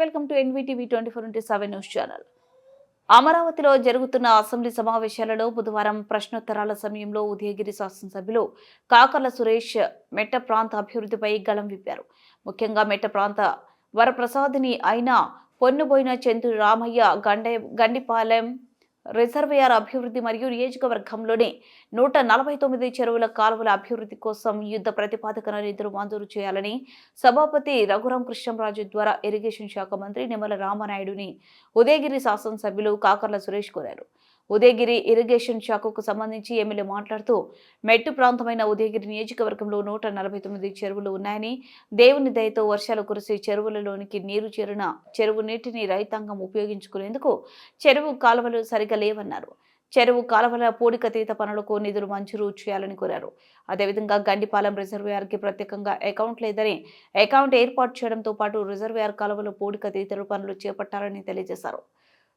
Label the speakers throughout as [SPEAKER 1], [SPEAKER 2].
[SPEAKER 1] Welcome to NVTV twenty four into seven news channel. అమరావతిలో జరుగుతున్న assembly సమావేశాలలో బుధవారం ప్రశ్నోత్తరాల సమయంలో ఉదయగిరి శాసనసభ్యులు కాకర్ల సురేష్ మెట్ట ప్రాంత అభివృద్ధిపై గళం విప్పారు. ముఖ్యంగా మెట్ట ప్రాంత వరప్రసాదిని అయిన పొన్నుబోయిన చంద్రు రామయ్య గండే గండిపాలెం రిజర్వేయర్ అభివృద్ధి మరియు నియోజకవర్గంలోని నూట నలభై తొమ్మిది చెరువుల కాలువల అభివృద్ధి కోసం యుద్ధ ప్రతిపాదకన నిధులు మంజూరు చేయాలని సభాపతి రఘురాం కృష్ణంరాజు ద్వారా ఇరిగేషన్ శాఖ మంత్రి నిమ్మల రామనాయుడుని ఉదయగిరి శాసనసభ్యులు కాకర్ల సురేష్ కోరారు. ఉదయగిరి ఇరిగేషన్ శాఖకు సంబంధించి ఎమ్మెల్యే మాట్లాడుతూ మెట్టు ప్రాంతమైన ఉదయగిరి నియోజకవర్గంలో నూట నలభై తొమ్మిది చెరువులు ఉన్నాయని దేవుని దయతో వర్షాలు కురిసి చెరువులలోనికి నీరు చేరిన చెరువు నీటిని రైతాంగం ఉపయోగించుకునేందుకు చెరువు కాలువలు సరిగా లేవన్నారు. చెరువు కాలువల పూడికతీత పనులకు నిధులు మంజూరు చేయాలని కోరారు. అదేవిధంగా గండిపాలెం రిజర్వేయర్కి ప్రత్యేకంగా అకౌంట్ లేదని అకౌంట్ ఏర్పాటు చేయడంతో పాటు రిజర్వేయర్ కాలువల పూడికతీతలు పనులు చేపట్టాలని తెలియజేశారు.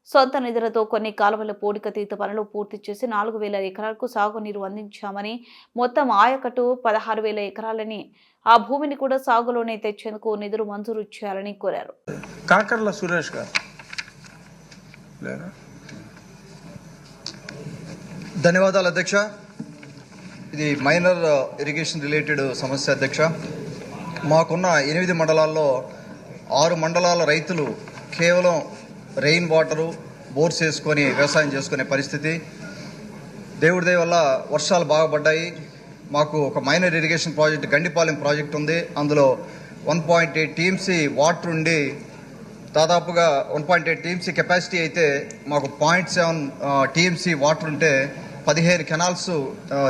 [SPEAKER 1] సొంత నిధులతో కొన్ని కాలువల పూడికతీత పనులు పూర్తి చేసి నాలుగు వేల ఎకరాలకు సాగునీరు అందించామని మొత్తం ఆయకట్టు పదహారు వేల ఎకరాలని ఆ భూమిని కూడా సాగులోనే తెచ్చేందుకు నిధులు మంజూరు చేయాలని కోరారు.
[SPEAKER 2] కాకర్ల సురేష్ గారు.
[SPEAKER 3] ధన్యవాదాలు అధ్యక్ష. ఇది మైనర్ ఇరిగేషన్ రిలేటెడ్ సమస్య అధ్యక్ష. మాకున్న ఎనిమిది మండలాల్లో ఆరు మండలాల రైతులు కేవలం రెయిన్ వాటరు బోర్స్ వేసుకొని వ్యవసాయం చేసుకునే పరిస్థితి. దేవుడి దయ వల్ల వర్షాలు బాగా పడ్డాయి. మాకు ఒక minor irrigation project Gandipalem project ఉంది. అందులో one point eight TMC water ఉండి దాదాపుగా one point eight TMC capacity అయితే మాకు పాయింట్ సెవెన్ టీఎంసీ వాటర్ ఉంటే పదిహేను కెనాల్స్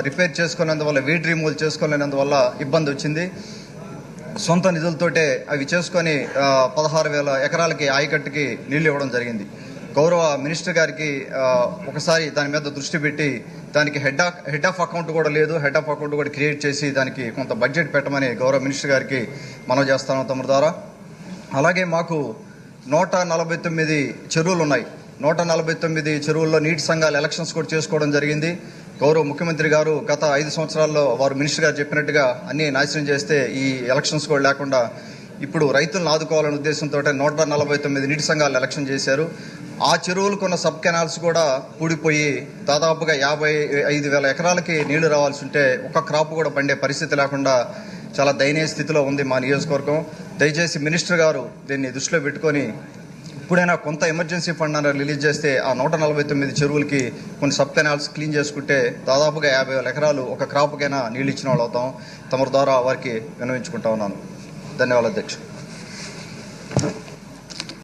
[SPEAKER 3] రిపేర్ చేసుకునేందువల్ల వీడ్ రిమూవల్ చేసుకోలేనందువల్ల ఇబ్బంది వచ్చింది. సొంత నిధులతోటే అవి చేసుకొని పదహారు వేల ఎకరాలకి ఆయకట్టుకి నీళ్ళు ఇవ్వడం జరిగింది. గౌరవ మినిస్టర్ గారికి ఒకసారి దాని మీద దృష్టి పెట్టి దానికి head of head of account కూడా లేదు. హెడ్ ఆఫ్ అకౌంట్ కూడా క్రియేట్ చేసి దానికి కొంత బడ్జెట్ పెట్టమని గౌరవ మినిస్టర్ గారికి మనం చేస్తాను తమ ద్వారా. అలాగే మాకు నూట నలభై తొమ్మిది చెరువులు ఉన్నాయి. నూట నలభై తొమ్మిది చెరువుల్లో నీటి సంఘాలు ఎలక్షన్స్ కూడా చేసుకోవడం జరిగింది. గౌరవ ముఖ్యమంత్రి గారు గత ఐదు సంవత్సరాల్లో వారు మినిస్టర్ గారు చెప్పినట్టుగా అన్ని నాశనం చేస్తే ఈ ఎలక్షన్స్ కూడా లేకుండా ఇప్పుడు రైతులను ఆదుకోవాలనే ఉద్దేశంతో నూట నలభై తొమ్మిది నీటి సంఘాలు ఎలక్షన్ చేశారు. ఆ చెరువులకు ఉన్న సబ్ కెనాల్స్ కూడా పూడిపోయి దాదాపుగా యాభై ఐదు వేల ఎకరాలకి నీళ్ళు రావాల్సి ఉంటే ఒక క్రాప్ కూడా పండే పరిస్థితి లేకుండా చాలా దయనీయ స్థితిలో ఉంది మా నియోజకవర్గం. దయచేసి మినిస్టర్ గారు దీన్ని దృష్టిలో పెట్టుకొని ఇప్పుడైనా కొంత ఎమర్జెన్సీ ఫండ్ అన్న రిలీజ్ చేస్తే ఆ నూట నలభై తొమ్మిది చెరువులకి కొన్ని సబ్ కెనాల్స్ క్లీన్ చేసుకుంటే దాదాపుగా యాభై వేల ఎకరాలు ఒక క్రాప్కైనా నీళ్ళు ఇచ్చిన వాళ్ళు. అవుతాం తమ ద్వారా వారికి వినవించుకుంటా ఉన్నాను. ధన్యవాదాలు అధ్యక్షుడు